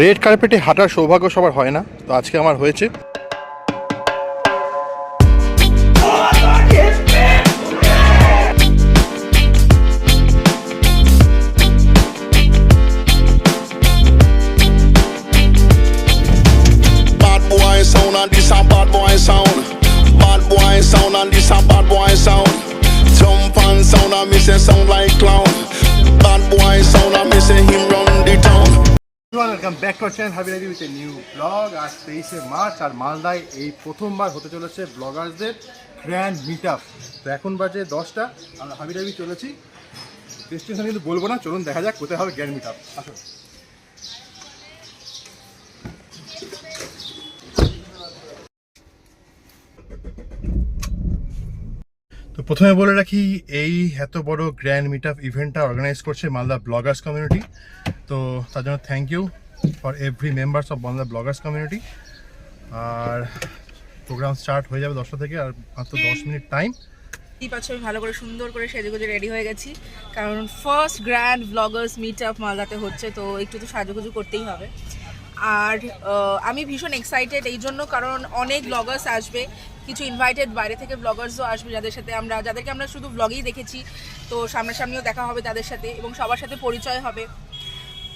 Red কার্পেটে হাঁটার সৌভাগ্য সবার হয় না। তো আজকে আমার হয়েছে। ওয়েলকাম ব্যাক টু চ্যানেল হাবি রাবি উইথ এ নিউ ব্লগ আজ তেইশে মার্চ আর মালদায় এই প্রথমবার হতে চলেছে ব্লগার্সদের গ্র্যান্ড মিট আপ তো এখন বাজে দশটা, আমরা হাবি রাবি চলেছি। ডেস্টিনেশন কিন্তু বলব না, চলুন দেখা যাক কোথায় হবে গ্র্যান্ড মিট আপ আসুন। তো প্রথমে বলে রাখি, এই এত বড় গ্র্যান্ড মিট আপ ইভেন্টটা অর্গানাইজ করছে মালদা ব্লগার্স কমিউনিটি তো তার জন্য thank you for every members of Malda bloggers community R programme start হয়ে যাবে দশটা থেকে আর মাত্র দশ মিনিট টাইম পাচ্ছ আমি ভালো করে সুন্দর করে সেজেগুজে রেডি হয়ে গেছি। কারণ first grand bloggers meet up মালদাতে হচ্ছে তো একটু তো সাজুগুজু করতেই হবে। আর আমি ভীষণ এক্সাইটেড এই জন্য কারণ অনেক ব্লগার্স আসবে কিছু ইনভাইটেড বাইরে থেকে ব্লগার্সও আসবে যাদের সাথে আমরা যাদেরকে আমরা শুধু ব্লগেই দেখেছি তো সামনাসামনিও দেখা হবে তাদের সাথে এবং সবার সাথে পরিচয় হবে।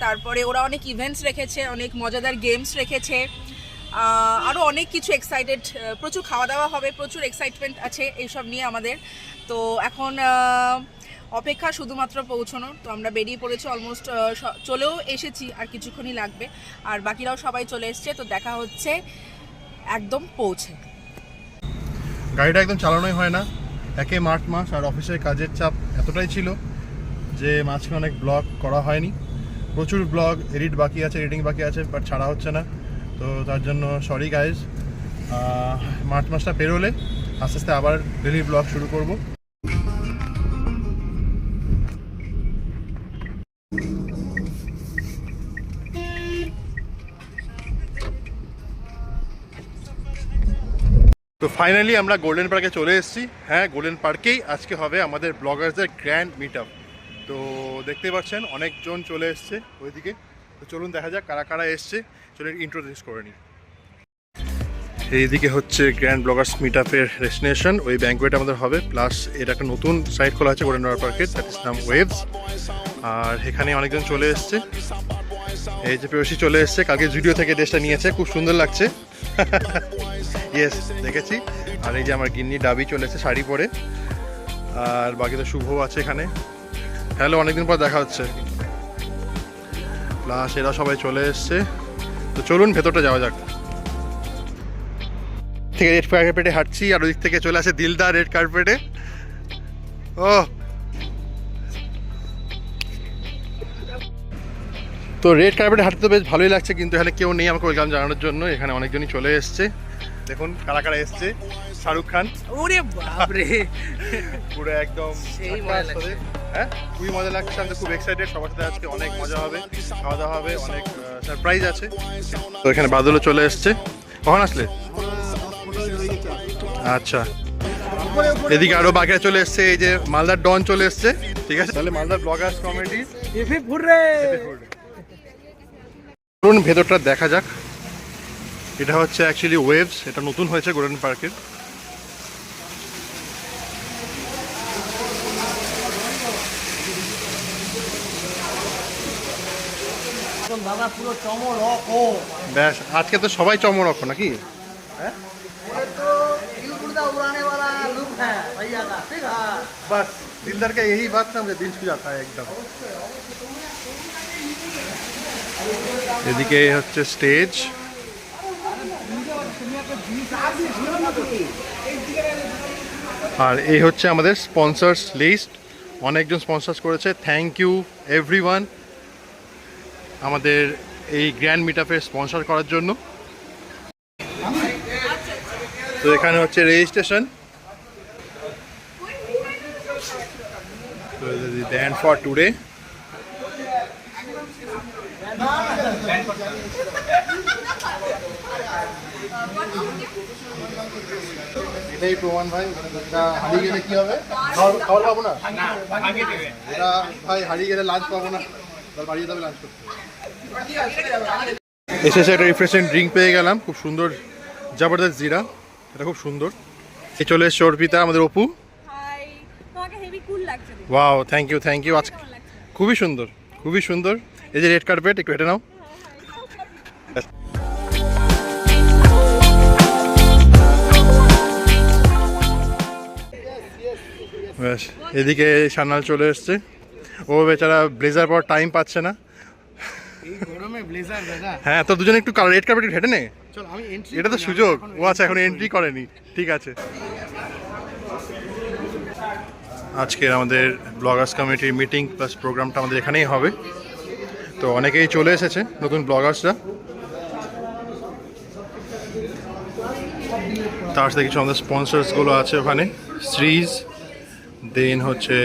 তারপরে ওরা অনেক ইভেন্টস রেখেছে, অনেক মজাদার গেমস রেখেছে। আরও অনেক কিছু এক্সাইটেড প্রচুর খাওয়া দাওয়া হবে, প্রচুর এক্সাইটমেন্ট আছে এইসব নিয়ে আমাদের। তো এখন অপেক্ষা শুধুমাত্র পৌঁছানোর। তো আমরা বেরিয়ে পড়েছি অলমোস্ট চলেও এসেছি, আর কিছুক্ষণই লাগবে। আর বাকিরাও সবাই চলে এসছে, তো দেখা হচ্ছে একদম পৌঁছে। গাড়িটা একদম চালানোই হয় না। একে মার্চ মাস আর অফিসের কাজের চাপ এতটাই ছিল যে মাঝখানে অনেক ব্লগ করা হয়নি। প্রচুর ব্লগ, এডিট বাকি আছে, এডিটিং বাকি আছে বাট ছাড়া হচ্ছে না। তো তার জন্য সরি গাইজ মার্চ মাসটা পেরোলে আস্তে আস্তে আবার ডেলি ব্লগ শুরু করব। তো ফাইনালি আমরা গোল্ডেন পার্কে চলে এসেছি। হ্যাঁ গোল্ডেন পার্কেই আজকে হবে আমাদের ব্লগার্সদের গ্র্যান্ড মিট আপ তো দেখতে পাচ্ছেন, অনেকজন চলে এসছে ওইদিকে। তো চলুন দেখা যাক কারা কারা এসছে। চলুন ইন্ট্রোডিউস করে নিই। এইদিকে হচ্ছে গ্র্যান্ড ব্লগার্স মিট আপের ডেস্টিনেশন ওই ব্যাঙ্কুয়েট আমাদের হবে। প্লাস এর একটা নতুন সাইট খোলা আছে গোল্ডেন পার্কের দ্যাট ইস নাম ওয়েভস আর এখানে অনেকজন চলে এসছে। এই যে পেয়সী চলে এসছে, কালকে ভিডিও থেকে ড্রেসটা নিয়েছে, খুব সুন্দর লাগছে। ইয়েস দেখেছি। আর এই যে আমার গিন্নি ডাবি চলে এসেছে শাড়ি পরে। আর বাকি তো শুভ আছে এখানে। হ্যালো অনেকদিন পর দেখা হচ্ছে। প্লাস এরা সবাই চলে এসছে। তো চলুন ভেতরটা যাওয়া যাক। থেকে রেড কার্পেটে হাঁটছি, আর ওদিক থেকে চলে আসে দিলদা রেড কার্পেটে ও তো রেড কার্পেটে হাঁটতে তো বেশ ভালোই লাগছে, কিন্তু এখানে কেউ নেই আমাকে ওয়েলকাম জানানোর জন্য। এখানে অনেকজনই চলে এসছে। দেখুন কারা কারা এসছে? শাহরুখ খান। ওরে বাপরে। পুরো একদম সেই মজা হ্যাঁ? খুবই মজা লাগছে আমি খুব এক্সাইটেড সবার সাথে আজকে অনেক মজা হবে খাওয়া দাওয়া হবে অনেক সারপ্রাইজ আছে। তো এখানে বাদলও চলে এসছে। কখন আসলে? আচ্ছা। এদিকে আরও বাকিরা চলে এসছে এই যে মালদার ডন চলে এসছে ঠিক আছে? তাহলে মালদার ব্লগার্স কমেডি চলুন ভেতরটা দেখা যাক। এটা হচ্ছে অ্যাকচুয়ালি ওয়েভস এটা নতুন হয়েছে গোল্ডেন পার্কের দাদা পুরো চমর অক ও ব্যাস আজকে তো সবাই চমরক নাকি ये तो दिल गुर्दा उड़ाने वाला लुक है भैया का ठीक है बस दिलदार का यही बात ना मुझे दिल छू जाता है एकदम এদিকে হচ্ছে স্টেজ আর এই হচ্ছে আমাদের স্পন্সার্স লিস্ট অনেকজন স্পন্সার্স করেছে। থ্যাংক ইউ এভরিওয়ান আমাদের এই গ্র্যান্ড মিট আপের স্পন্সর করার জন্য। তো এখানে হচ্ছে রেজিস্ট্রেশন So this is এটাই প্রমাণ ভাই এটা হারিয়ে গেলে কি হবে? খাবার খাবার পাবো না? এটা ভাই হারিয়ে গেলে লাঞ্চ পাবো না। বাড়িয়ে যাবে লাঞ্চ করতে। এসে এসে একটা রিফ্রেশিং ড্রিঙ্ক পেয়ে গেলাম খুব সুন্দর জবরদস্ত জিরা। এটা খুব সুন্দর। এ চলে এসছে অর্পিতা আমাদের অপু। হাই তোমাকে হেভি কুল লাগছে দেখে। Wow thank you thank you আজ খুবই সুন্দর খুবই সুন্দর। এই যে রেড কার্পেট একটু হেঁটে নাও। ব্যাস এদিকে সান্নাল চলে এসছে। ও বেচারা ব্লেজার পর টাইম পাচ্ছে না। ব্লেজার হ্যাঁ তো দুজনে একটু রেড কার্পেট হেঁটে নে। এটা তো সুযোগ। ও আচ্ছা এখন এন্ট্রি করেনি। ঠিক আছে। আজকের আমাদের ব্লগার্স কমিটির মিটিং প্লাস প্রোগ্রামটা আমাদের এখানেই হবে। তো অনেকেই চলে এসেছে নতুন ব্লগার্সরা তার সাথে কিছু আমাদের স্পন্সার্সগুলো আছে ওখানে। শ্রিজ দেন হচ্ছে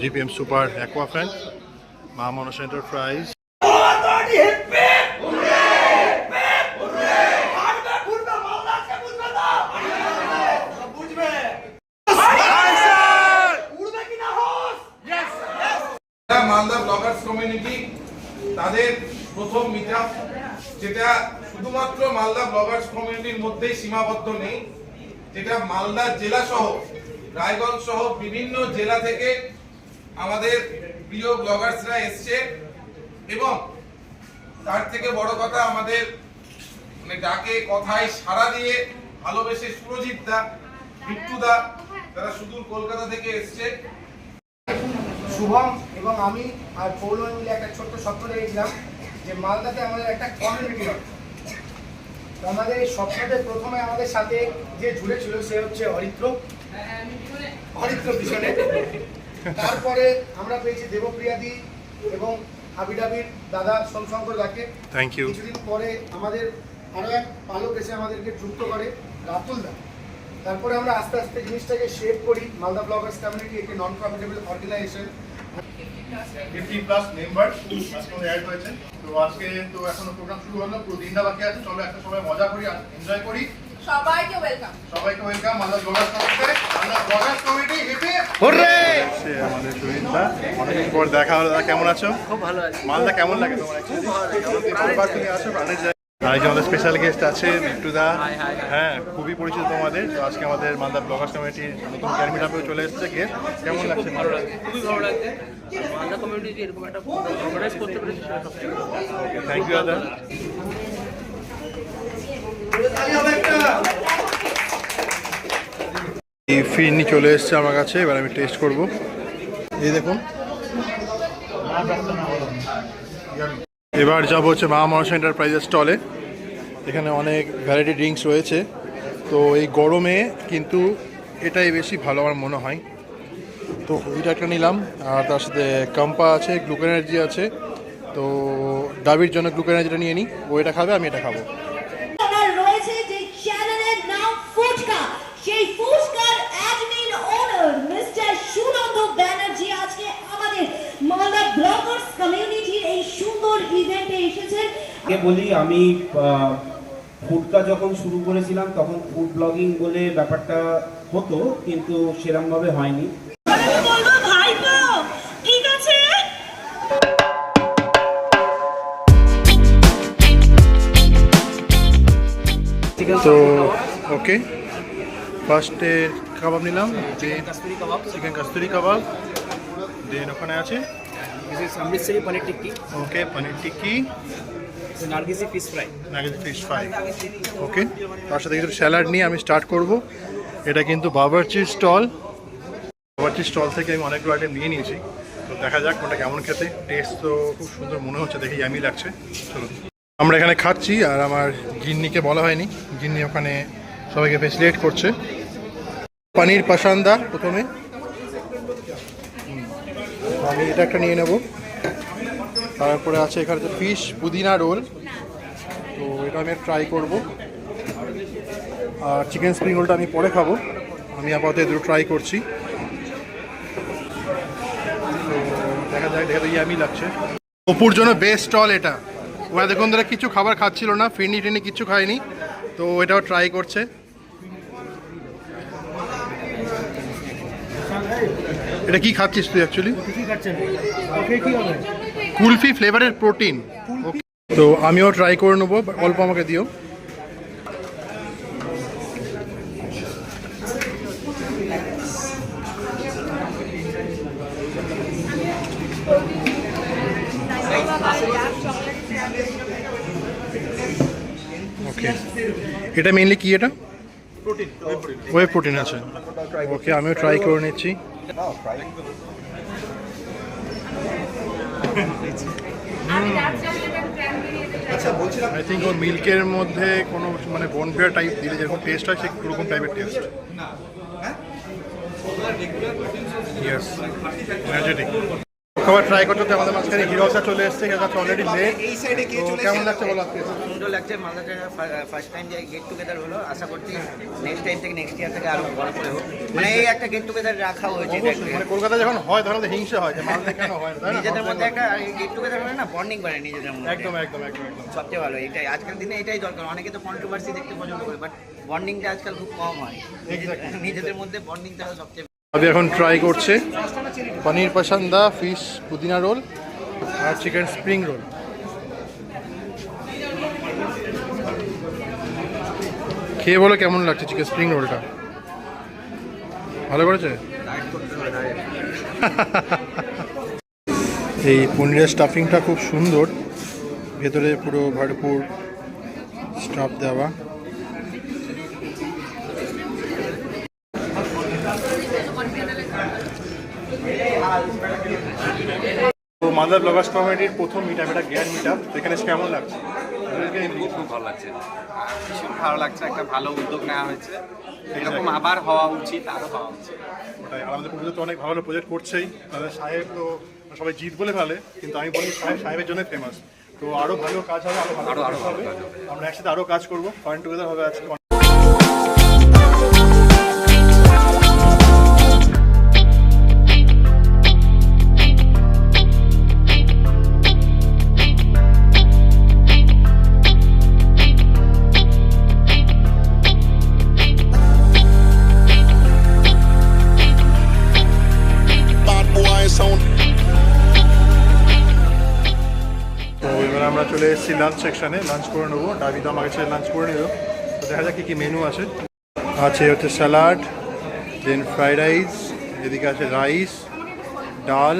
জিপিএম সুপার অ্যাকোয়াফ্যান মা মনস এন্টারপ্রাইজ। মালদা ব্লগার্স কমিউনিটি, তাদের প্রথম মিট যেটা শুধুমাত্র মালদা ব্লগার্স কমিউনিটির মধ্যেই সীমাবদ্ধ নেই, যেটা মালদা জেলা সহ রায়গঞ্জ সহ বিভিন্ন জেলা থেকে আমাদের প্রিয় ব্লগার্সরা এসছে এবং তার থেকে বড় কথা আমাদের মানে ডাকে, কথায় সাড়া দিয়ে ভালোবেসে সুরজিৎ দা, বিট্টু দা, তারা সুদূর কলকাতা থেকে এসছে। শুভম এবং আমি আর পৌলমী মিলে একটা ছোট্ট স্বপ্ন দেখেছিলাম যে মালদাতে আমাদের একটা কমিউনিটি হবে আমাদের এই স্বপ্নতে প্রথমে আমাদের সাথে যে জুড়ে ছিল সে হচ্ছে অরিত্র। অরিত্র পিছনে। তারপরে আমরা পেয়েছি দেবপ্রিয়াদি এবং হাবিডাবির দাদা সোমশঙ্কর দাকে। থ্যাংক ইউ কিছুদিন পরে আমাদের আরও এক পালক এসে আমাদেরকে যুক্ত করে রাতুল দা। তারপরে আমরা আস্তে আস্তে জিনিসটাকে শেপ করি। মালদা ব্লগার্স কমিউনিটি একটি non profitable organisation fifty plus member আজকে আমাদের অ্যাড হয়েছে। তো আজকে তো এখনও প্রোগ্রাম শুরু হলো পুরো দিনটা বাকি আছে চলো একটা সবাই মজা করি এনজয় করি। সবাইকে ওয়েলকাম সবাইকে ওয়েলকাম আমরা আমরা কমিটি হিপে সে আমাদের সুনীতা অনেকদিন পর দেখা হলো কেমন আছো? খুব ভালো আছি। মালদা কেমন লাগে তোমার খুব ভালো লাগে। তুমি আসো প্রাণের আরেকজন আমাদের স্পেশাল গেস্ট আছে বিট্টুদা হ্যাঁ খুবই পরিচিত তোমাদের। তো আজকে আমাদের মালদা ব্লগার্স কমিটির নতুন ক্যারমিট আপেও চলে এসেছে গেস্ট কেমন লাগছে? ভালো লাগছে। খুবই ভালো লাগছে। মালদা কমিউনিটি এরকম একটা অর্গানাইজ করতে পেরেছে সেটা সবথেকে বড় কথা। থ্যাংক ইউ দাদা এই ফিরনি চলে এসছে আমার কাছে এবার আমি টেস্ট করব। এই দেখুন। এবার যাব হচ্ছে মা মনসা এন্টারপ্রাইজের স্টলে এখানে অনেক ভ্যারাইটি ড্রিঙ্কস রয়েছে। তো এই গরমে কিন্তু এটাই বেশি ভালো আমার মনে হয়। তো ওইটা একটা নিলাম, আর তার সাথে কাম্পা আছে গ্লুকোন এনার্জি আছে। তো ডাবির জন্য গ্লুকোন এনার্জিটা নিয়ে নিই। ও এটা খাবে, আমি এটা খাব। মালদা ব্লগার্স কমিউনিটির এই সুন্দর ইভেন্টে এসেছেন। আগে বলি আমি ফুডটা যখন শুরু করেছিলাম তখন ফুড ব্লগিং বলে ব্যাপারটা হতো কিন্তু সেরমভাবে হয়নি। ঠিক আছে। তো ওকে ফার্স্টে কাবাব নিলাম কাস্তুরি কাবাব চিকেন কাস্তুরি কাবাব দেন ওখানে আছে। অমৃতসরি পনির টিক্কি ওকে পনির টিক্কি নার্গিসি ওকে তার সাথে কিছু স্যালাড নিয়ে আমি স্টার্ট করব। এটা কিন্তু বাবারচির স্টল বাবারচির স্টল থেকে আমি অনেকগুলো আইটেম নিয়ে নিয়েছি। তো দেখা যাক কোনটা কেমন খেতে। টেস্ট তো খুব সুন্দর মনে হচ্ছে, দেখে ইয়ামি লাগছে। চলুন আমরা এখানে খাচ্ছি আর আমার গিন্নিকে বলা হয়নি। গিন্নি ওখানে সবাইকে ফেসিলেট করছে। পনির পাসান্দা প্রথমে। আমি এটা একটা নিয়ে নেব। তারপরে আছে এখানে ফিশ পুদিনা রোল তো এটা আমি ট্রাই করব। আর চিকেন স্প্রিং রোলটা আমি পরে খাব। আমি আপাতত এই দুটো ট্রাই করছি। দেখা যাক দেখা যাক আমি লাগছে। অপুর জন্য বেস্ট স্টল এটা। ওরা দেখুন ধরে কিছু খাবার খাচ্ছিল না, ফিরনি টিনি কিছু খায়নি। তো এটাও ট্রাই করছে। এটা কি খাচ্ছিস তুই অ্যাকচুয়ালি কুলফি ফ্লেভারের প্রোটিন। তো আমিও ট্রাই করে নেব অল্প আমাকে দিও। ওকে এটা মেইনলি কি এটা? ওয়ে প্রোটিন আছে। ওকে আমিও ট্রাই করে নিচ্ছি। আই থিঙ্ক ওর মিল্কের মধ্যে কোনো মানে বনফেয়ার টাইপ দিলে যেরকম টেস্ট হয় সেই ওরকম টাইপের টেস্ট ইয়েস এনার্জেটিক খাবার ট্রাই করতে হতে আমাদের মাঝখানে হিরোসা চলে এসছে হিরোসা অলরেডি লেট তো কেমন লাগছে বলো আজকে? সুন্দর লাগছে মালদাতে ফার্স্ট টাইম যে গেট টুগেদার হলো আশা করছি নেক্সট টাইম থেকে নেক্সট ইয়ার থেকে আরও বড় করে হোক। মানে এই একটা গেট টুগেদার রাখা হয়েছে এটা মানে কলকাতায় যখন হয় তখন তো হিংসা হয় যে মালদা কেন হয় না, তাই না? নিজেদের মধ্যে একটা গেট টুগেদার হলে না বন্ডিং বাড়ে নিজেদের মধ্যে। একদম একদম একদম সবচেয়ে ভালো এটাই আজকাল দিনে এটাই দরকার অনেকে তো কন্ট্রোভার্সি দেখতে পছন্দ করে বাট বন্ডিংটা আজকাল খুব কম হয়. নিজেদের মধ্যে বন্ডিংটা সবচেয়ে আমি এখন ট্রাই করছে। পনির পসন্দা ফিশ পুদিনা রোল আর চিকেন স্প্রিং রোল খেয়ে বলো কেমন লাগছে চিকেন স্প্রিং রোলটা ভালো করেছে? এই পনিরের স্টাফিংটা খুব সুন্দর। ভেতরে পুরো ভরপুর স্টাফ দেওয়া। মালদা ব্লগার্স কমিটির প্রথম মিট আপ এটা জ্ঞান মিট আপ এখানে কেমন লাগছে? খুব ভালো লাগছে। ভীষণ ভালো লাগছে একটা ভালো উদ্যোগ নেওয়া হয়েছে। এরকম আবার হওয়া উচিত আরও হওয়া উচিত। ওটাই আর আমাদের পুজো তো অনেক ভালো ভালো প্রজেক্ট করছেই। তাদের সাহেব তো সবাই জিত বলে ফেলে কিন্তু আমি বলি সাহেব সাহেবের জন্য ফেমাস তো আরও ভালো কাজ হবে আরও ভালো আরো- আরও হবে। আমরা একসাথে আরও কাজ করব। পয়েন্ট টুগেদার হবে আজকে। চলে এসেছি লাঞ্চ সেকশানে লাঞ্চ করে নেব। ডাবি তো আমাকে ছেড়ে লাঞ্চ করে নিল। তো দেখা যাক কী কী মেনু আছে। আছে হচ্ছে স্যালাড দেন ফ্রাইড রাইস এদিকে আছে রাইস ডাল,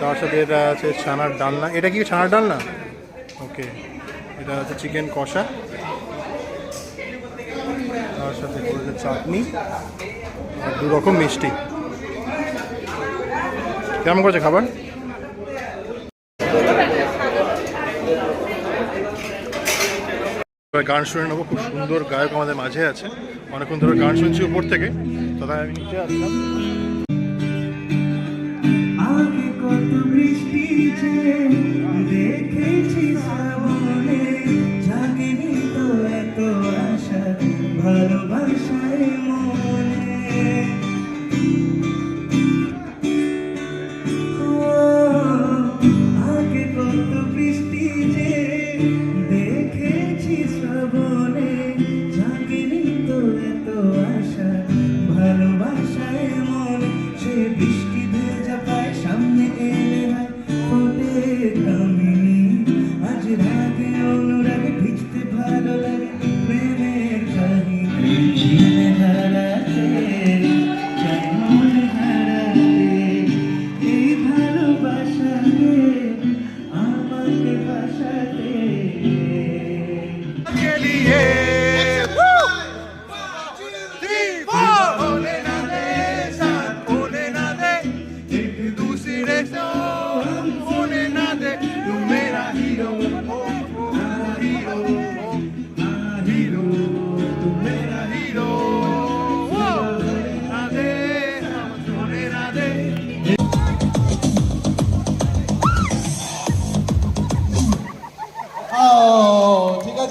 তার সাথে এটা আছে ছানার ডালনা। এটা কি ছানার ডালনা? ওকে এটা আছে চিকেন কষা। তার সাথে করেছে চাটনি। আর দু রকম মিষ্টি। কেমন করেছে খাবার? এবার গান শুনে নেব। খুব সুন্দর গায়ক আমাদের মাঝে আছে। অনেকক্ষণ ধরে গান শুনছি উপর থেকে। তখন আমি নিচে আসলাম। ভালোবাসায় আমাকে বাসাতে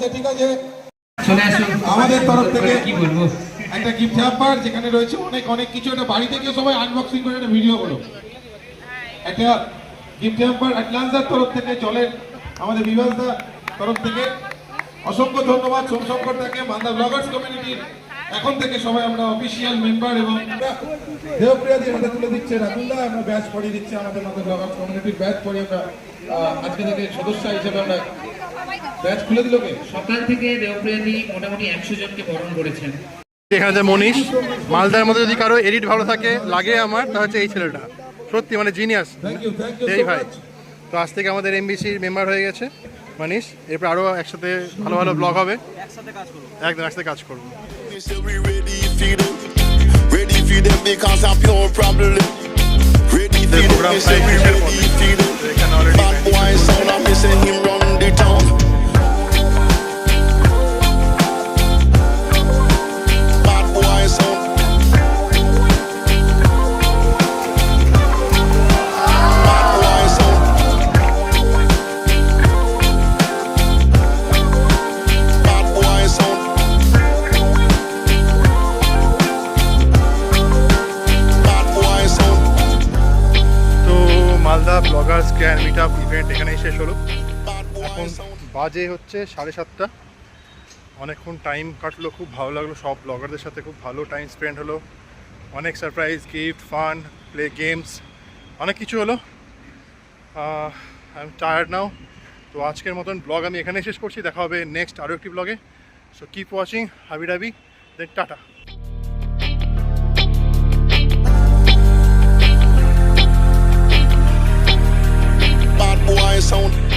আছে ঠিক আছে? আমাদের তরফ থেকে কি বলব? একটা গিফট হ্যাম্পার যেখানে রয়েছে অনেক অনেক কিছু। একটা বাড়ি থেকে সবাই আনবক্সিং করে একটা ভিডিও করো একটা গিফট হ্যাম্পার অ্যাটলান্টার তরফ থেকে চলেন আমাদের বিভাসদার তরফ থেকে। অসংখ্য ধন্যবাদ সোমশঙ্কর তাকে মালদা ব্লগার্স কমিউনিটির এখন থেকে সবাই আমরা অফিসিয়াল মেম্বার এবং দেবপ্রিয়াদির হাতে তুলে দিচ্ছে রাতুলদা আমরা ব্যাচ পরিয়ে দিচ্ছি আমাদের মতো ব্লগার কমিউনিটির ব্যাচ পরিয়ে আমরা আজকে থেকে সদস্য হিসেবে আমরা ব্যাচ খুলে দিলকে সকাল থেকে দেবপ্রিয়াদি মোটামুটি একশো জনকে বরণ করেছেন। এখানে যে মনীষ মালদার মধ্যে যদি কারও এডিট ভালো থাকে লাগে আমার তা হচ্ছে এই ছেলেটা। সত্যি মানে জিনিয়াস এই ভাই। তো আজ থেকে আমাদের এমবিসির মেম্বার হয়ে গেছে মানিস এরপর আরও একসাথে ভালো ভালো ব্লগ হবে। একদম একসাথে কাজ করব। They Bad boys. এখন বাজে হচ্ছে সাড়ে সাতটা। অনেকক্ষণ টাইম কাটলো, খুব ভালো লাগল। সব ব্লগারদের সাথে খুব ভালো টাইম স্পেন্ড হলো। অনেক surprise gift fun play games অনেক কিছু হলো। আই এম টায়ার্ড নাও তো আজকের মতন ব্লগ আমি এখানে শেষ করছি। দেখা হবে নেক্সট আরও একটি ব্লগে সো কিপ ওয়াচিং হাবি ডাবি দেন টাটা। Sound